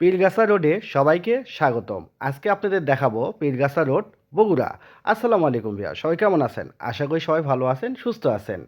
পীরগাছা রোডে সবাইকে স্বাগতম। আজকে আপনাদের দেখাবো পীরগাছা রোড বগুড়া। আসসালামু আলাইকুম ভাইয়া সবাই কেমন আছেন? আশা করি সবাই ভালো আছেন, সুস্থ আছেন।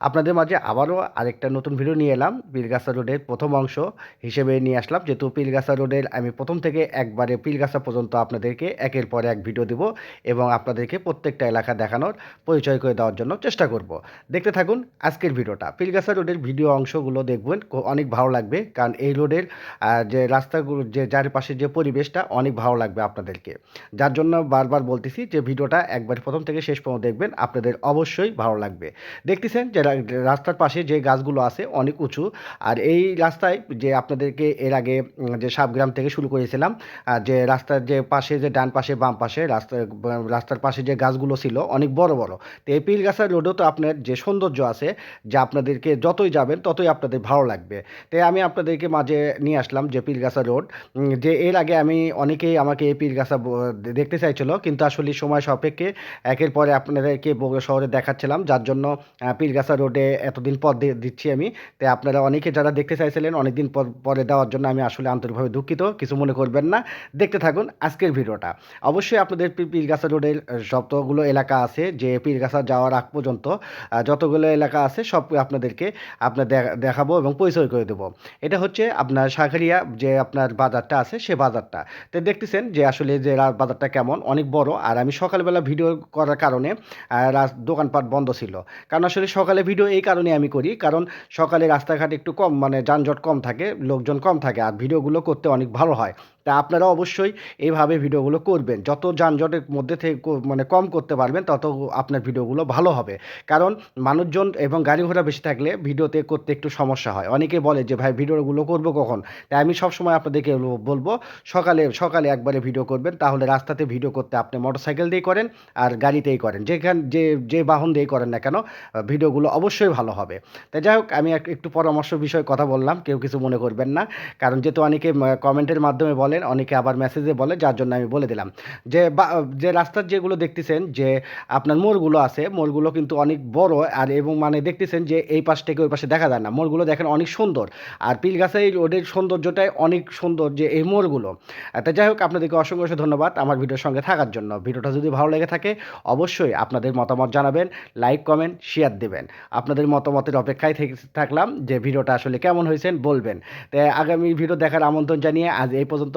আপনাদের মাঝে আবারও আরেকটা নতুন ভিডিও নিয়ে এলাম। পীরগাছা রোডের প্রথম অংশ হিসেবে নিয়ে আসলাম। যেহেতু পীরগাছা রোডের আমি প্রথম থেকে একবারে পীরগাছা পর্যন্ত আপনাদেরকে একের পর এক ভিডিও দেব এবং আপনাদেরকে প্রত্যেকটা এলাকা দেখানোর পরিচয় করে দেওয়ার জন্য চেষ্টা করব। দেখতে থাকুন আজকের ভিডিওটা পিলগাছা রোডের ভিডিও অংশগুলো দেখবেন অনেক ভালো লাগবে। কারণ এই রোডের যে রাস্তাগুলো, যে চারপাশে যে পরিবেশটা অনেক ভালো লাগবে আপনাদেরকে। যার জন্য বারবার বলতেছি যে ভিডিওটা একবার প্রথম থেকে শেষ পর্যন্ত দেখবেন। আপনাদের অবশ্যই ভালো লাগবে। দেখতেছেন যে রা- রাস্তার পাশে যে গাছগুলো আছে অনেক উঁচু। আর এই রাস্তায় যে আপনাদেরকে এর আগে যে সাবগ্রাম থেকে শুরু করেছিলাম যে রাস্তার যে পাশে, যে ডান পাশে, বাম পাশে, রাস্তা রাস্তার পাশে যে গাছগুলো ছিল অনেক বড় বড়। তো এই পিলগাছা রোডেও তো আপনার যে সৌন্দর্য আছে, যা আপনাদেরকে যতই যাবেন ততই আপনাদের ভালো লাগবে। তাই আমি আপনাদেরকে মাঝে নিয়ে আসলাম যে পীরগাছা রোড। যে এর আগে আমি অনেকেই আমাকে এই পীরগাছা দেখতে চাইছিল, কিন্তু আসলে সময় সাপেক্ষে একের পরে আপনাদেরকে বগুড়া শহরে দেখাচ্ছিলাম, যার জন্য পীরগাছা রোডে এতদিন পর দিচ্ছি আমি। তাই আপনারা অনেকে যারা দেখতে চাইছিলেন, অনেকদিন পর, পরে দেওয়ার জন্য আমি আসলে আন্তরিকভাবে দুঃখিত, কিছু মনে করবেন না। দেখতে থাকুন আজকের ভিডিওটা। অবশ্যই আপনাদের পীরগাছা রোডের যতগুলো এলাকা আছে, যে পীরগাছা যাওয়ার আগ পর্যন্ত যতগুলো এলাকা আছে, সব আপনাদেরকে আপনার দেখা- দেখাবো এবং পরিচয় করে দেবো। এটা হচ্ছে আপনার শাখারিয়া, যে আপনার বাজারটা আছে, সে বাজারটা। তো দেখতেছেন যে আসলে যে বাজারটা কেমন, অনেক বড়। আর আমি সকালবেলা ভিডিও করার কারণে দোকানপাট বন্ধ ছিল। কারণ আসলে সকালে ভিডিও এই কারণে আমি করি, কারণ সকালে রাস্তাঘাট একটু কম মানে যানজট কম থাকে, লোকজন কম থাকে, আর ভিডিওগুলো করতে অনেক ভালো হয়। তা আপনারা অবশ্যই এইভাবে ভিডিওগুলো করবেন। যত যানজটের মধ্যে থেকে মানে কম করতে পারবেন, তত আপনার ভিডিওগুলো ভালো হবে। কারণ মানুষজন এবং গাড়ি ঘোড়া বেশি থাকলে ভিডিওতে করতে একটু সমস্যা হয়। অনেকে বলে যে, ভাই, ভিডিওগুলো করব কখন? তাই আমি সবসময় আপনাদেরকে বলব, সকালে সকালে একবারে ভিডিও করবেন। তাহলে রাস্তাতে ভিডিও করতে আপনি মোটরসাইকেল দিয়ে করেন আর গাড়িতেই করেন। যেখান, যে যে বাহন দিয়ে করেন না কেন ভিডিওগুলো অবশ্যই ভালো হবে। তাই যাই হোক, আমি এক- একটু পরামর্শ বিষয়ে কথা বললাম, কেউ কিছু মনে করবেন না। কারণ যেহেতু অনেকে কমেন্টের মাধ্যমে বলেন অনেকে আবার মেসেজে বলে, যার জন্য আমি বলে দিলাম। যে যে রাস্তার যেগুলো দেখতেছেন, যে আপনার মোড়গুলো আছে, মোড়গুলো কিন্তু অনেক বড়, আর এবং মানে দেখতেছেন যে এই পাশ থেকে ওই পাশে দেখা যায় না। মোড়গুলো দেখেন অনেক সুন্দর, আর পিলগাছাই রোডের সৌন্দর্যটাই অনেক সুন্দর যে এই মোড়গুলো। তা যাই হোক, আপনাদেরকে অসংখ্য অসংখ্য ধন্যবাদ আমার ভিডিওর সঙ্গে থাকার জন্য। ভিডিওটা যদি ভালো লেগে থাকে, অবশ্যই আপনাদের মতামত জানাবেন লাইক কমেন্ট শেয়ার দেবেন। আপনাদের মতামতের অপেক্ষায় থেকে, থাকলাম যে ভিডিওটা আসলে কেমন হয়েছেন বলবেন। তাই আগামী ভিডিও দেখার আমন্ত্রণ জানিয়ে আজ এই